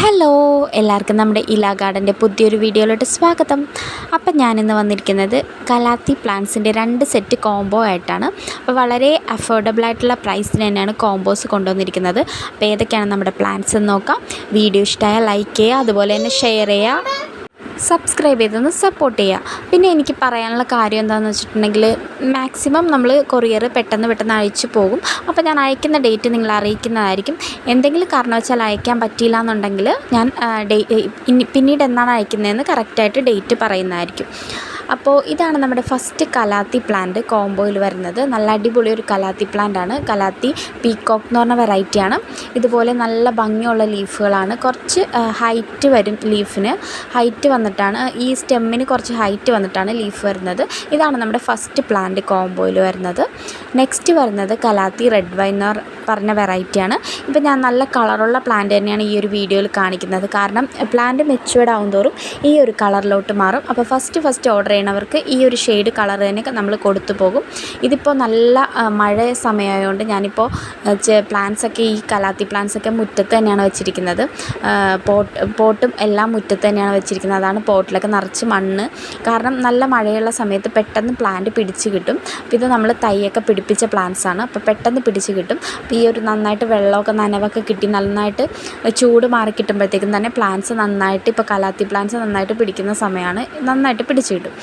Hello എല്ലാവർക്കും നമ്മുടെ ഇലാ ഗാർഡന്റെ പുതിയൊരു വീഡിയോയിലോട്ട് സ്വാഗതം. അപ്പം ഞാനിന്ന് വന്നിരിക്കുന്നത് കലാത്തി പ്ലാന്റ്സിന്റെ രണ്ട് സെറ്റ് കോംബോ ആയിട്ടാണ്. അപ്പോൾ വളരെ അഫോർഡബിൾ ആയിട്ടുള്ള പ്രൈസിന് തന്നെയാണ് കോംബോസ് കൊണ്ടുവന്നിരിക്കുന്നത്. അപ്പോൾ ഏതൊക്കെയാണ് നമ്മുടെ പ്ലാന്റ്സ് എന്ന് നോക്കാം. വീഡിയോ ഇഷ്ടമായാൽ ലൈക്ക് ചെയ്യുക അതുപോലെ തന്നെ ഷെയർ ചെയ്യുക. സബ്സ്ക്രൈബ് ചെയ്തൊന്ന് സപ്പോർട്ട് ചെയ്യുക പിന്നെ എനിക്ക് പറയാനുള്ള കാര്യം എന്താണെന്ന് വെച്ചിട്ടുണ്ടെങ്കിൽ മാക്സിമം നമ്മൾ കൊറിയർ പെട്ടെന്ന് പെട്ടെന്ന് അയച്ചു പോകും. അപ്പോൾ ഞാൻ അയക്കുന്ന ഡേറ്റ് നിങ്ങൾ അറിയിക്കുന്നതായിരിക്കും. എന്തെങ്കിലും കാരണവശാൽ അയക്കാൻ പറ്റിയില്ല എന്നുണ്ടെങ്കിൽ ഞാൻ ഡേ പിന്നീട് എന്നാണ് അയക്കുന്നതെന്ന് കറക്റ്റായിട്ട് ഡേറ്റ് പറയുന്നതായിരിക്കും. അപ്പോൾ ഇതാണ് നമ്മുടെ ഫസ്റ്റ് കലാത്തി പ്ലാന്റ് കോംബോയിൽ വരുന്നത്. നല്ല അടിപൊളി ഒരു കലാത്തി പ്ലാന്റ് ആണ്. കലാത്തി പീക്കോക്ക് എന്ന് പറഞ്ഞ വെറൈറ്റിയാണ് ഇതുപോലെ നല്ല ഭംഗിയുള്ള ലീഫുകളാണ് കുറച്ച് ഹൈറ്റ് വരും ലീഫിന് ഹൈറ്റ് വന്നിട്ടാണ് ഈ സ്റ്റെമ്മിന് കുറച്ച് ഹൈറ്റ് വന്നിട്ടാണ് ലീഫ് വരുന്നത്. ഇതാണ് നമ്മുടെ ഫസ്റ്റ് പ്ലാന്റ് കോംബോയിൽ വരുന്നത്. നെക്സ്റ്റ് വരുന്നത് കലാത്തി റെഡ് വൈൻ എന്ന് പറഞ്ഞ വെറൈറ്റിയാണ് ഇപ്പം ഞാൻ നല്ല കളറുള്ള പ്ലാന്റ് തന്നെയാണ് ഈ ഒരു വീഡിയോയിൽ കാണിക്കുന്നത്. കാരണം പ്ലാന്റ് മെച്ചുവേർഡ് ആവും തോറും ഈ ഒരു കളറിലോട്ട് മാറും. അപ്പോൾ ഫസ്റ്റ് ഫസ്റ്റ് ഓർഡർ ചെയ്യണവർക്ക് ഈ ഒരു ഷെയ്ഡ് കളർ തന്നെ നമ്മൾ കൊടുത്തു പോകും. ഇതിപ്പോൾ നല്ല മഴ സമയമായതുകൊണ്ട് ഞാനിപ്പോൾ പ്ലാന്റ്സ് ഒക്കെ ഈ കലാത്തി പ്ലാന്റ്സ് ഒക്കെ മുറ്റത്ത് തന്നെയാണ് വെച്ചിരിക്കുന്നത്. പോട്ട് പോട്ടും എല്ലാം മുറ്റത്ത് തന്നെയാണ് വെച്ചിരിക്കുന്നത്. അതാണ് പോട്ടിലൊക്കെ നിറച്ച് മണ്ണ്. കാരണം നല്ല മഴയുള്ള സമയത്ത് പെട്ടെന്ന് പ്ലാന്റ് പിടിച്ച് കിട്ടും. ഇത് നമ്മൾ തൈയൊക്കെ പിടിപ്പിച്ച ആണ്. അപ്പോൾ പെട്ടെന്ന് പിടിച്ച് കിട്ടും. അപ്പോൾ ഈ ഒരു നന്നായിട്ട് വെള്ളമൊക്കെ നനവൊക്കെ കിട്ടി നന്നായിട്ട് ചൂട് മാറി കിട്ടുമ്പോഴത്തേക്കും തന്നെ പ്ലാന്റ്സ് നന്നായിട്ട് ഇപ്പോൾ കലാത്തി പ്ലാന്റ്സ് നന്നായിട്ട് പിടിക്കുന്ന സമയമാണ് നന്നായിട്ട് പിടിച്ച് കിട്ടും.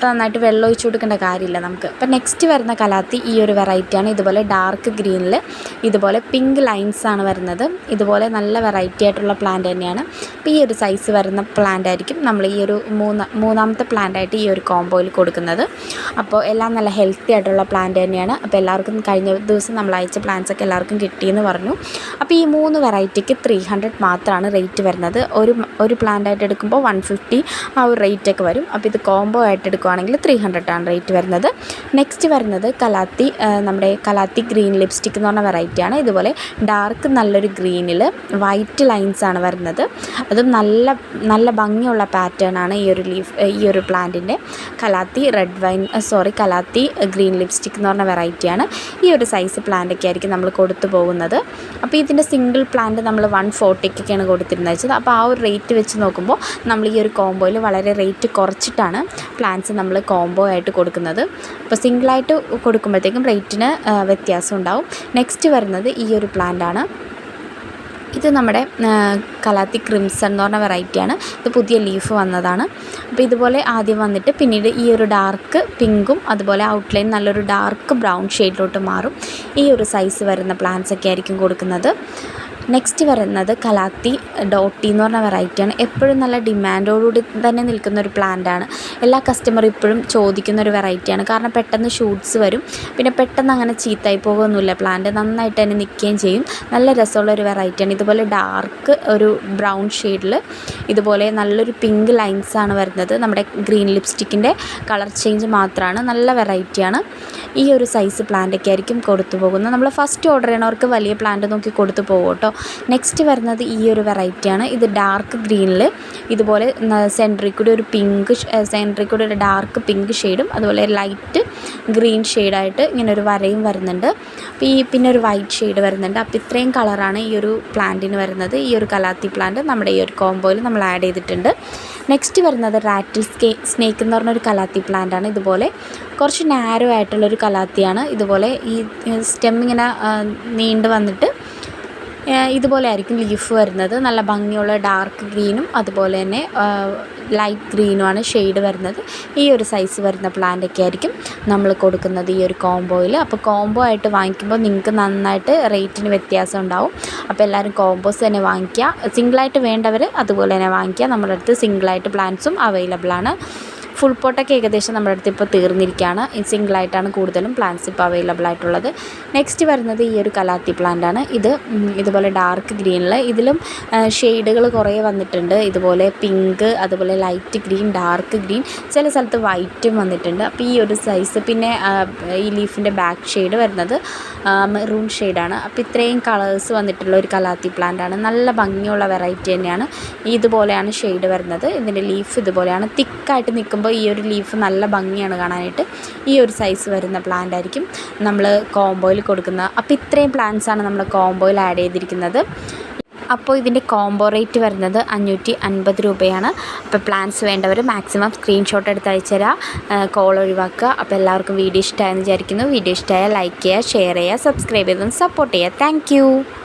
അപ്പോൾ നന്നായിട്ട് വെള്ളം ഒഴിച്ച് കൊടുക്കേണ്ട കാര്യമില്ല നമുക്ക്. അപ്പം നെക്സ്റ്റ് വരുന്ന കലാത്തി ഈ ഒരു വെറൈറ്റിയാണ് ഇതുപോലെ ഡാർക്ക് ഗ്രീനിൽ ഇതുപോലെ പിങ്ക് ലൈൻസ് ആണ് വരുന്നത്. ഇതുപോലെ നല്ല വെറൈറ്റി ആയിട്ടുള്ള പ്ലാന്റ് തന്നെയാണ്. അപ്പോൾ ഈ ഒരു സൈസ് വരുന്ന പ്ലാന്റ് ആയിരിക്കും നമ്മൾ ഈ ഒരു മൂന്ന് മൂന്നാമത്തെ പ്ലാന്റ് ആയിട്ട് ഈ ഒരു കോംബോയിൽ കൊടുക്കുന്നത്. അപ്പോൾ എല്ലാം നല്ല ഹെൽത്തി ആയിട്ടുള്ള പ്ലാന്റ് തന്നെയാണ്. അപ്പോൾ എല്ലാവർക്കും കഴിഞ്ഞ ദിവസം നമ്മൾ അയച്ച പ്ലാന്റ്സ് ഒക്കെ എല്ലാവർക്കും കിട്ടിയെന്ന് പറഞ്ഞു. അപ്പോൾ ഈ മൂന്ന് വെറൈറ്റിക്ക് ത്രീ ഹൺഡ്രഡ് മാത്രമാണ് റേറ്റ് വരുന്നത്. ഒരു ഒരു പ്ലാന്റ് ആയിട്ട് എടുക്കുമ്പോൾ വൺ ഫിഫ്റ്റി ആ ഒരു റേറ്റ് ഒക്കെ വരും. അപ്പോൾ ഇത് കോംബോ ആയിട്ട് എടുക്കുവാണെങ്കിൽ ത്രീ ഹൺഡ്രഡ് ആണ് റേറ്റ് വരുന്നത്. നെക്സ്റ്റ് വരുന്നത് കലാത്തി നമ്മുടെ കലാത്തി ഗ്രീൻ ലിപ്സ്റ്റിക് എന്ന് പറഞ്ഞ വെറൈറ്റിയാണ് ഇതുപോലെ ഡാർക്ക് നല്ലൊരു ഗ്രീനിൽ വൈറ്റ് ലൈൻസ് ആണ് വരുന്നത്. അതും നല്ല നല്ല ഭംഗിയുള്ള പാറ്റേൺ ആണ് ഈ ഒരു ലീഫ് ഈ ഒരു പ്ലാന്റിന്റെ calathea red wine sorry calathea green lipstick എന്ന് പറഞ്ഞ വെറൈറ്റിയാണ് ഈ ഒരു സൈസ് പ്ലാന്റൊക്കെ ആയിരിക്കും നമ്മൾ കൊടുത്തു പോകുന്നത്. അപ്പോൾ ഇതിന്റെ സിംഗിൾ പ്ലാന്റ് നമ്മൾ വൺ ഫോർട്ടിക്കൊക്കെയാണ് കൊടുത്തിരുന്നത് വെച്ചത്. അപ്പോൾ ആ ഒരു റേറ്റ് വെച്ച് നോക്കുമ്പോൾ നമ്മൾ ഈ ഒരു കോംബോയിൽ വളരെ റേറ്റ് കുറച്ചിട്ടാണ് പ്ലാന്റ്സ് നമ്മൾ കോംബോ ആയിട്ട് കൊടുക്കുന്നത്. അപ്പോൾ സിംഗിളായിട്ട് കൊടുക്കുമ്പോഴത്തേക്കും റേറ്റിന് വ്യത്യാസം ഉണ്ടാവും. നെക്സ്റ്റ് വരുന്നത് ഈ ഒരു പ്ലാന്റാണ് ഇത് നമ്മുടെ കലാത്തി ക്രിംസൺ എന്ന് പറഞ്ഞ വെറൈറ്റിയാണ് ഇത് പുതിയ ലീഫ് വന്നതാണ്. അപ്പോൾ ഇതുപോലെ ആദ്യം വന്നിട്ട് പിന്നീട് ഈ ഒരു ഡാർക്ക് പിങ്കും അതുപോലെ ഔട്ട്ലൈൻ നല്ലൊരു ഡാർക്ക് ബ്രൗൺ ഷെയ്ഡിലോട്ട് മാറും. ഈ ഒരു സൈസ് വരുന്ന പ്ലാന്റ്സ് ഒക്കെ ആയിരിക്കും കൊടുക്കുന്നത്. നെക്സ്റ്റ് വരുന്നത് കലാത്തി ഡോട്ടി എന്ന് പറഞ്ഞ വെറൈറ്റിയാണ് എപ്പോഴും നല്ല ഡിമാൻഡോടുകൂടി തന്നെ നിൽക്കുന്ന ഒരു പ്ലാന്റാണ് എല്ലാ കസ്റ്റമറും ഇപ്പോഴും ചോദിക്കുന്ന ഒരു വെറൈറ്റിയാണ് കാരണം പെട്ടെന്ന് ഷൂട്ട്സ് വരും. പിന്നെ പെട്ടെന്ന് അങ്ങനെ ചീത്തായി പോകുമൊന്നുമില്ല പ്ലാന്റ് നന്നായിട്ട് തന്നെ നിൽക്കുകയും ചെയ്യും. നല്ല രസമുള്ള ഒരു വെറൈറ്റിയാണ് ഇതുപോലെ ഡാർക്ക് ഒരു ബ്രൗൺ ഷെയ്ഡിൽ ഇതുപോലെ നല്ലൊരു പിങ്ക് ലൈൻസ് ആണ് വരുന്നത്. നമ്മുടെ ഗ്രീൻ ലിപ്സ്റ്റിക്കിന്റെ കളർ ചേഞ്ച് മാത്രമാണ്. നല്ല വെറൈറ്റിയാണ് ഈ ഒരു സൈസ് പ്ലാന്റൊക്കെ ആയിരിക്കും കൊടുത്തു പോകുന്നത്. നമ്മൾ ഫസ്റ്റ് ഓർഡർ ചെയ്യണവർക്ക് വലിയ പ്ലാന്റ് നോക്കി കൊടുത്തു പോകും കേട്ടോ നെക്സ്റ്റ് വരുന്നത് ഈ ഒരു വെറൈറ്റിയാണ് ഇത് ഡാർക്ക് ഗ്രീനിൽ ഇതുപോലെ സെന്ററിൽ കൂടി ഒരു പിങ്ക് സെന്ററിൽ കൂടി ഒരു ഡാർക്ക് പിങ്ക് ഷെയ്ഡും അതുപോലെ ലൈറ്റ് ഗ്രീൻ ഷെയ്ഡായിട്ട് ഇങ്ങനെ ഒരു വരയും വരുന്നുണ്ട്. അപ്പോൾ ഈ പിന്നെ ഒരു വൈറ്റ് ഷെയ്ഡ് വരുന്നുണ്ട്. അപ്പോൾ ഇത്രയും കളറാണ് ഈ ഒരു പ്ലാന്റിന് വരുന്നത്. ഈ ഒരു കലാത്തി പ്ലാന്റ് നമ്മുടെ ഈ ഒരു കോംബോയിൽ നമ്മൾ ആഡ് ചെയ്തിട്ടുണ്ട്. നെക്സ്റ്റ് വരുന്നത് റാറ്റിൽ സ്കേ സ്നേക്ക് എന്ന് പറഞ്ഞൊരു കലാത്തി പ്ലാന്റ് ആണ്. ഇതുപോലെ കുറച്ച് നാരോ ആയിട്ടുള്ളൊരു കലാത്തിയാണ്. ഇതുപോലെ ഈ സ്റ്റെം ഇങ്ങനെ നീണ്ട് വന്നിട്ട് ഇതുപോലെ ആയിരിക്കും ലീഫ് വരുന്നത്. നല്ല ഭംഗിയുള്ള ഡാർക്ക് ഗ്രീനും അതുപോലെ തന്നെ ലൈറ്റ് ഗ്രീനുമാണ് ഷെയ്ഡ് വരുന്നത്. ഈ ഒരു സൈസ് വരുന്ന പ്ലാന്റൊക്കെ ആയിരിക്കും നമ്മൾ കൊടുക്കുന്നത് ഈ ഒരു കോംബോയിൽ അപ്പോൾ കോംബോ ആയിട്ട് വാങ്ങിക്കുമ്പോൾ നിങ്ങൾക്ക് നന്നായിട്ട് റേറ്റിന് വ്യത്യാസം ഉണ്ടാവും. അപ്പോൾ എല്ലാവരും കോംബോസ് തന്നെ വാങ്ങിക്കുക. സിംഗിളായിട്ട് വേണ്ടവർ അതുപോലെ തന്നെ വാങ്ങിക്കുക. നമ്മുടെ അടുത്ത് സിംഗിളായിട്ട് പ്ലാന്റ്സും അവൈലബിൾ ആണ്. ഫുൾ പോട്ടൊക്കെ ഏകദേശം നമ്മുടെ അടുത്ത് ഇപ്പോൾ തീർന്നിരിക്കുകയാണ്. സിംഗിളായിട്ടാണ് കൂടുതലും പ്ലാന്റ്സ് ഇപ്പോൾ അവൈലബിൾ ആയിട്ടുള്ളത്. നെക്സ്റ്റ് വരുന്നത് ഈ ഒരു കലാത്തി പ്ലാന്റ് ആണ്. ഇത് ഇതുപോലെ ഡാർക്ക് ഗ്രീനിൽ ഇതിലും ഷെയ്ഡുകൾ കുറേ വന്നിട്ടുണ്ട്. ഇതുപോലെ പിങ്ക് അതുപോലെ ലൈറ്റ് ഗ്രീൻ ഡാർക്ക് ഗ്രീൻ ചില സ്ഥലത്ത് വൈറ്റും വന്നിട്ടുണ്ട്. അപ്പോൾ ഈ ഒരു സൈസ് പിന്നെ ഈ ലീഫിന്റെ ബാക്ക് ഷെയ്ഡ് വരുന്നത് മെറൂൺ ഷെയ്ഡാണ് അപ്പോൾ ഇത്രയും കളേഴ്സ് വന്നിട്ടുള്ള ഒരു കലാത്തി പ്ലാന്റ് ആണ്. നല്ല ഭംഗിയുള്ള വെറൈറ്റി തന്നെയാണ്. ഇതുപോലെയാണ് ഷെയ്ഡ് വരുന്നത്. ഇതിന്റെ ലീഫ് ഇതുപോലെയാണ്. തിക്കായിട്ട് നിൽക്കുമ്പോൾ ഈ ഒരു ലീഫ് നല്ല ഭംഗിയാണ് കാണാനായിട്ട്. ഈ ഒരു സൈസ് വരുന്ന പ്ലാന്റ് ആയിരിക്കും നമ്മൾ കോംബോയിൽ കൊടുക്കുന്നത് അപ്പോൾ ഇത്രയും പ്ലാന്റ്സ് ആണ് നമ്മൾ കോംബോയിൽ ആഡ് ചെയ്തിരിക്കുന്നത്. അപ്പോൾ ഇതിന്റെ കോംബോ റേറ്റ് വരുന്നത് അഞ്ഞൂറ്റി അൻപത് രൂപയാണ്. അപ്പോൾ പ്ലാൻസ് വേണ്ടവർ മാക്സിമം സ്ക്രീൻഷോട്ട് എടുത്ത് അയച്ചു തരാം. കോൾ ഒഴിവാക്കുക. അപ്പോൾ എല്ലാവർക്കും വീഡിയോ ഇഷ്ടമായെന്ന് വിചാരിക്കുന്നു. വീഡിയോ ഇഷ്ടമായാൽ ലൈക്ക് ചെയ്യുക ഷെയർ ചെയ്യുക സബ്സ്ക്രൈബ് ചെയ്തൊന്ന് സപ്പോർട്ട് ചെയ്യുക. താങ്ക്